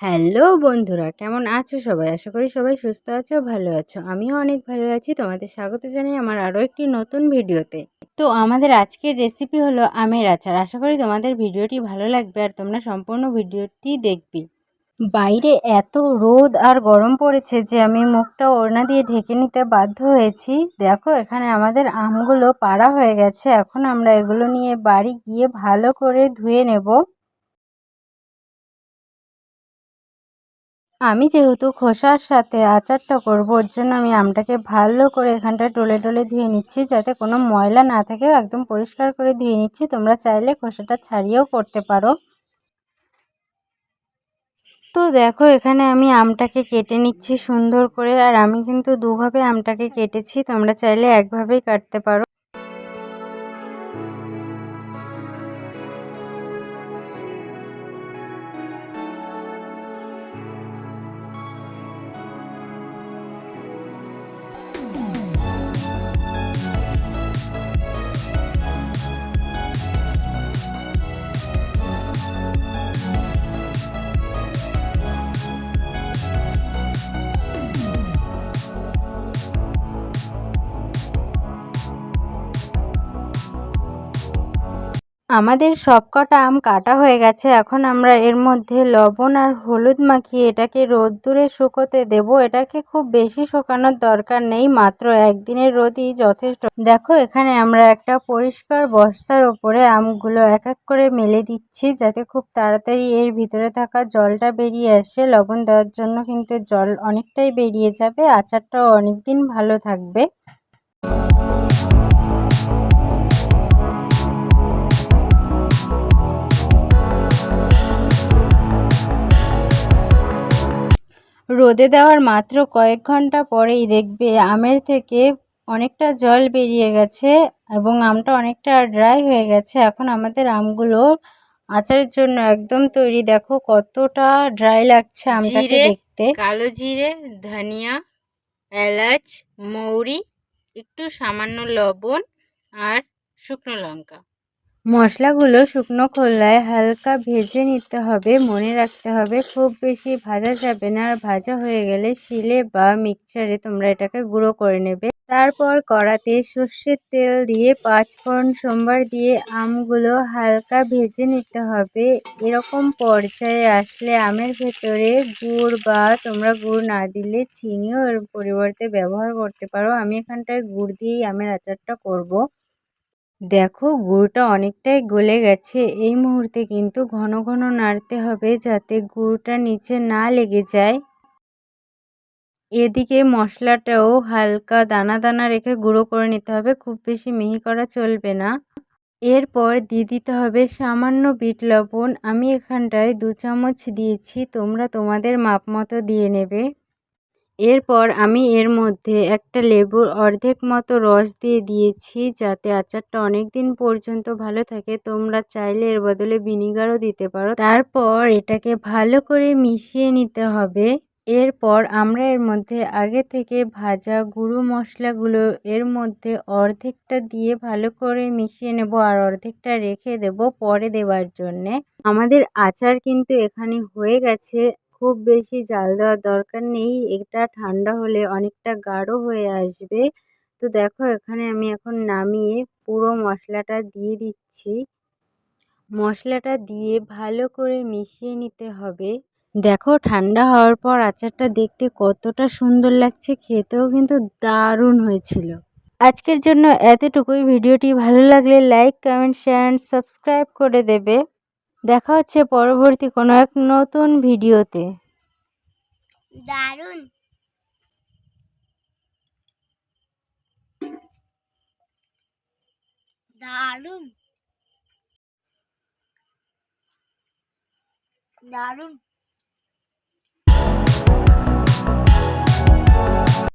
Hello বন্ধুরা, কেমন আছো সবাই? আশা করি সবাই সুস্থ আছো, ভালো আছো। আমিও অনেক ভালো আছি। তোমাদের স্বাগত জানাই আমার আরও একটি নতুন ভিডিওতে। তো আমাদের আজকের রেসিপি হলো আমের আচার। আশা করি তোমাদের ভিডিওটি ভালো লাগবে আর তোমরা সম্পূর্ণ ভিডিওটি দেখবি। বাইরে এত রোদ আর গরম পড়েছে যে আমি মুখটা ওড়না দিয়ে ঢেকে নিতে বাধ্য হয়েছি। দেখো, এখানে আমাদের আমগুলো পাড়া হয়ে গেছে। এখন আমরা এগুলো নিয়ে বাড়ি গিয়ে ভালো করে ধুয়ে নেব। আমি যেহেতু খোসার সাথে আচারটা করব, ওর জন্য আমি আমটাকে ভালো করে এখানটা টলে টলে ধুয়ে নিচ্ছি, যাতে কোনো ময়লা না থাকে। একদম পরিষ্কার করে ধুয়ে নিচ্ছি। তোমরা চাইলে খোসাটা ছাড়িয়েও করতে পারো। তো দেখো, এখানে আমি আমটাকে কেটে নিচ্ছি সুন্দর করে, আর আমি কিন্তু দুভাবে আমটাকে কেটেছি। তোমরা চাইলে একভাবেই কাটতে পারো। আমাদের সবকটা আম কাটা হয়ে গেছে, এখন আমরা এর মধ্যে লবণ আর হলুদ মাখিয়ে এটাকে রোদ্দুরে শুকোতে দেব। এটাকে খুব বেশি শুকানোর দরকার নেই, মাত্র একদিনের রোদই যথেষ্ট। দেখো, এখানে আমরা একটা পরিষ্কার বস্তার ওপরে আমগুলো এক এক করে মেলে দিচ্ছি, যাতে খুব তাড়াতাড়ি এর ভিতরে থাকা জলটা বেরিয়ে আসে। লবণ দেওয়ার জন্য কিন্তু জল অনেকটাই বেরিয়ে যাবে, আচারটাও অনেক দিন ভালো থাকবে। রোদে দেওয়ার মাত্র কয়েক ঘণ্টা পরেই দেখবে আমের থেকে অনেকটা জল বেরিয়ে গেছে এবং আমটা অনেকটা ড্রাই হয়ে গেছে। এখন আমাদের আমগুলো আচারের জন্য একদম তৈরি। দেখো কতটা ড্রাই লাগছে আমটাকে দেখতে। কালো জিরে ধনিয়া এলাচ মৌরি একটু সামান্য লবণ আর শুকনো লঙ্কা। মশলাগুলো শুকনো খোলায় হালকা ভেজে নিতে হবে, মনে রাখতে হবে। খুব বেশি ভাজা যাবে না, আর ভাজা হয়ে গেলে শিলে বা মিক্সচারে তোমরা এটাকে গুঁড়ো করে নেবে। তারপর কড়াতে সর্ষের তেল দিয়ে পাঁচ ফোড়ন সোমবার দিয়ে আমগুলো হালকা ভেজে নিতে হবে। এরকম পর্যায়ে আসলে আমের ভেতরে গুড় বা তোমরা গুড় না দিলে চিনিও এর পরিবর্তে ব্যবহার করতে পারো। আমি এখানটায় গুড় দিয়েই আমের আচারটা করব। দেখো, গুড়টা অনেকটাই গলে গেছে। এই মুহূর্তে কিন্তু ঘন ঘন নাড়তে হবে যাতে গুড়টা নিচে না লেগে যায়। এদিকে মশলাটাও হালকা দানা দানা রেখে গুঁড়ো করে নিতে হবে, খুব বেশি মিহি করা চলবে না। এরপর দিয়ে দিতে হবে সামান্য বিট লবণ। আমি এখানটায় দু চামচ দিয়েছি, তোমরা তোমাদের মাপ মতো দিয়ে নেবে। এরপর আমি এর মধ্যে একটা লেবুর অর্ধেক মতো রস দিয়ে দিয়েছি যাতে আচারটা অনেক দিন পর্যন্ত ভালো থাকে। তোমরা চাইলে এর বদলে ভিনিগারও দিতে পারো। তারপর এটাকে ভালো করে মিশিয়ে নিতে হবে। এরপর আমরা এর মধ্যে আগে থেকে ভাজা গুঁড়ো মশলাগুলো এর মধ্যে অর্ধেকটা দিয়ে ভালো করে মিশিয়ে নেব আর অর্ধেকটা রেখে দেব পরে দেওয়ার জন্যে। আমাদের আচার কিন্তু এখানে হয়ে গেছে। খুব বেশি জাল দেওয়ার দরকার নেই। এটা ঠান্ডা হলে অনেকটা গাঢ় হয়ে আসবে। তো দেখো, এখানে আমি এখন নামিয়ে পুরো মশলাটা দিয়ে দিচ্ছি। মশলাটা দিয়ে ভালো করে মিশিয়ে নিতে হবে। দেখো, ঠান্ডা হওয়ার পর আচারটা দেখতে কতটা সুন্দর লাগছে, খেতেও কিন্তু দারুণ হয়েছিল। আজকের জন্য এতটুকুই। ভিডিওটি ভালো লাগলে লাইক, কমেন্ট শেয়ার সাবস্ক্রাইব করে দেবে। দেখা হচ্ছে পরবর্তী কোনো এক নতুন ভিডিওতে। দারুণ। দারুণ। দারুণ।